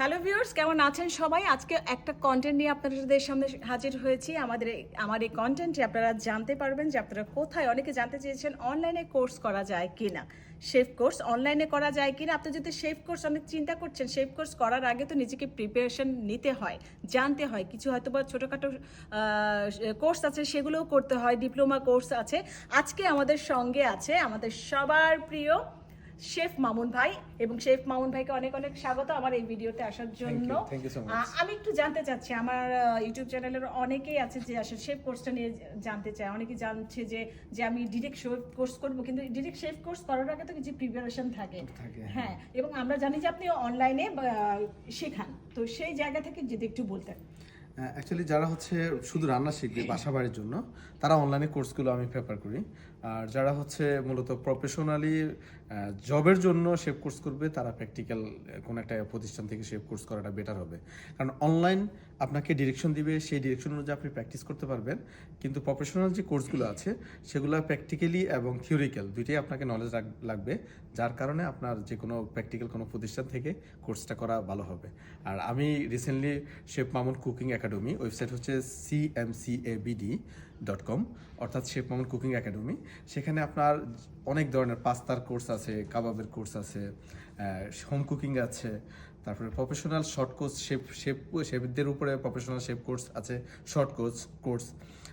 Hello viewers কেমন আছেন সবাই? আজকে একটা কন্টেন্ট নিয়ে আপনাদের সামনে হাজির হয়েছি। আমাদের আমার এই কন্টেন্টে আপনারা জানতে পারবেন যে আপনারা কোথায় অনেকে জানতে চেয়েছেন অনলাইনে কোর্স করা যায় কিনা। শেফ কোর্স অনলাইনে করা যায় কি না আপনি যদি শেফ কোর্স অনেক চিন্তা করছেন শেফ কোর্স করার আগে তো নিজেকে প্রিপারেশন নিতে হয়, জানতে হয়। কিছু হয়তো বা ছোটোখাটো কোর্স আছে, সেগুলোও করতে হয় ডিপ্লোমা কোর্স আছে। আজকে আমাদের সঙ্গে আছে আমাদের সবার প্রিয় শেফ মামুন ভাই এবং শেফ মামুন ভাইকে অনেক অনেক স্বাগত আমার এই ভিডিওতে আসার জন্য। আমি একটু জানতে চাচ্ছি আমার ইউটিউব চ্যানেলের অনেকেই আছে যে আসলে শেফ কোর্সটা নিয়ে জানতে চায়। অনেকে জানছে যে যে আমি ডিরেক্ট শেফ কোর্স করব কিন্তু ডিরেক্ট শেফ কোর্স করার আগে তো কিছু প্রিপারেশন থাকে। থাকে, হ্যাঁ। এবং আমরা জানি যে আপনি অনলাইনে শেখান। তো সেই জায়গা থেকে যদি একটু বলতেন। অ্যাকচুয়ালি যারা হচ্ছে শুধু রান্না শিখবে বাসা বাড়ির জন্য তারা অনলাইনে কোর্সগুলো আমি প্রেফার করি। আর যারা হচ্ছে মূলত প্রফেশনালি জবের জন্য শেপ কোর্স করবে, তারা প্র্যাকটিক্যাল কোনো একটা প্রতিষ্ঠান থেকে শেপ কোর্স করাটা বেটার হবে। কারণ অনলাইন আপনাকে ডিরেকশন দিবে, সেই ডিরেকশন অনুযায়ী আপনি প্র্যাকটিস করতে পারবেন। কিন্তু প্রফেশনাল যে কোর্সগুলো আছে, সেগুলো প্র্যাকটিক্যালি এবং থিওরিক্যাল দুইটাই আপনাকে নলেজ লাগবে। যার কারণে আপনার যে কোনো প্র্যাকটিক্যাল কোনো প্রতিষ্ঠান থেকে কোর্সটা করা ভালো হবে। আর আমি recently chef Mamun cooking academy website হচ্ছে C M C A BD dot com অর্থাৎ শেফ মামুন কুকিং একাডেমি। সেখানে আপনার অনেক ধরনের পাস্তার কোর্স আছে, কাবাবের কোর্স আছে হোম কুকিং আছে, তারপরে professional short course chef chef শেফদের উপরে প্রফেশনাল শেফ কোর্স আছে শর্ট কোর্স কোর্স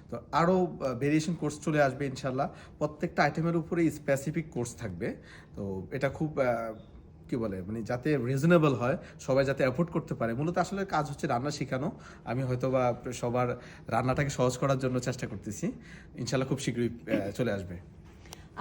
তো আরও ভেরিয়েশন কোর্স চলে আসবে ইনশাল্লাহ প্রত্যেকটা আইটেমের উপরে স্পেসিফিক কোর্স থাকবে। তো এটা খুব কি বলে মানে যাতে রিজনেবল হয়, সবাই যাতে অ্যাফোর্ড করতে পারে। মূলত আসলে কাজ হচ্ছে রান্না শেখানো। আমি হয়তো বা সবার রান্নাটাকে সহজ করার জন্য চেষ্টা করতেছি। ইনশাল্লাহ খুব শীঘ্রই চলে আসবে।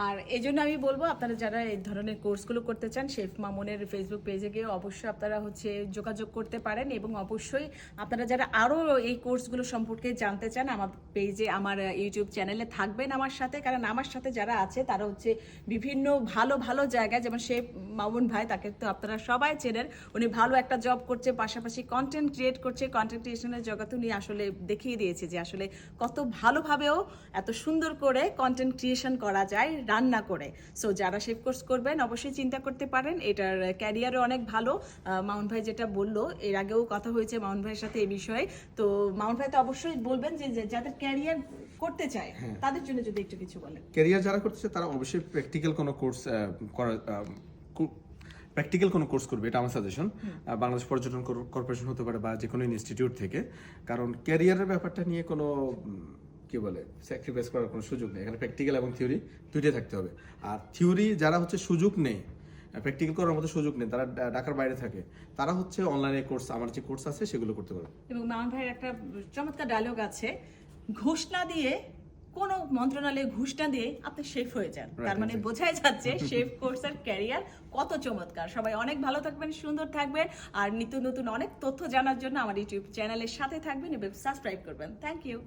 আর এই জন্য আমি বলব, আপনারা যারা এই ধরনের কোর্সগুলো করতে চান, শেফ মামুনের ফেসবুক পেজে গিয়ে অবশ্যই আপনারা হচ্ছে যোগাযোগ করতে পারেন এবং অবশ্যই আপনারা যারা আরও এই কোর্সগুলো সম্পর্কে জানতে চান, আমার পেজে আমার ইউটিউব চ্যানেলে থাকবেন আমার সাথে। কারণ আমার সাথে যারা আছে, তারা হচ্ছে বিভিন্ন ভালো ভালো জায়গায় যেমন শেফ মামুন ভাই তাকে তো আপনারা সবাই চেনেন। উনি ভালো একটা জব করছে পাশাপাশি কন্টেন্ট ক্রিয়েট করছে। কন্টেন্ট ক্রিয়েশনের জগৎ উনি আসলে দেখিয়ে দিয়েছে যে আসলে কত ভালোভাবেও এত সুন্দর করে কন্টেন্ট ক্রিয়েশন করা যায় রান্না করে। সো যারা শেফ কোর্স করবেন অবশ্যই চিন্তা করতে পারেন। এটার ক্যারিয়ারও অনেক ভালো। মাউন্ট ভাই যেটা বলল এর আগেও কথা হয়েছে মাউন্ট ভাইয়ের সাথে এই বিষয়ে। তো মাউন্ট ভাই তো অবশ্যই বলবেন যে যাদের ক্যারিয়ার করতে চায় তাদের জন্য যদি একটু কিছু বলেন। ক্যারিয়ার যারা করতেছে তারা অবশ্যই প্র্যাকটিক্যাল কোনো কোর্স করা প্র্যাকটিক্যাল কোনো কোর্স করবে, এটা আমার সাজেশন বাংলাদেশ পর্যটন কর- কর্পোরেশন হতে পারে বা যে কোনো ইনস্টিটিউট থেকে। কারণ ক্যারিয়ারের ব্যাপারটা নিয়ে কোনো কি বলে স্যাক্রিফাইস করার কোনো সুযোগ নেই। এখানে প্র্যাকটিক্যাল এবং থিওরি দুইটাই থাকতে হবে। আর থিওরি যারা হচ্ছে সুযোগ নেই প্র্যাকটিক্যাল করার মতো সুযোগ নেই, তারা ঢাকার বাইরে থাকে, তারা হচ্ছে অনলাইনে কোর্স আমার যে কোর্স আছে সেগুলো করতে পারবে। এবং মাউন্ট ভাইয়ের একটা চমৎকার ডায়লগ আছে, ঘোষণা দিয়ে কোনো মন্ত্রণালয়ে ঘুষ না দিয়ে আপনি শেফ হয়ে যান। তার মানে বোঝাই যাচ্ছে শেফ কোর্সের ক্যারিয়ার কত চমৎকার। সবাই অনেক ভালো থাকবেন সুন্দর থাকবেন আর নিত্য নতুন অনেক তথ্য জানার জন্য আমার ইউটিউব চ্যানেলের সাথে থাকবেন এবং সাবস্ক্রাইব করবেন। Thank you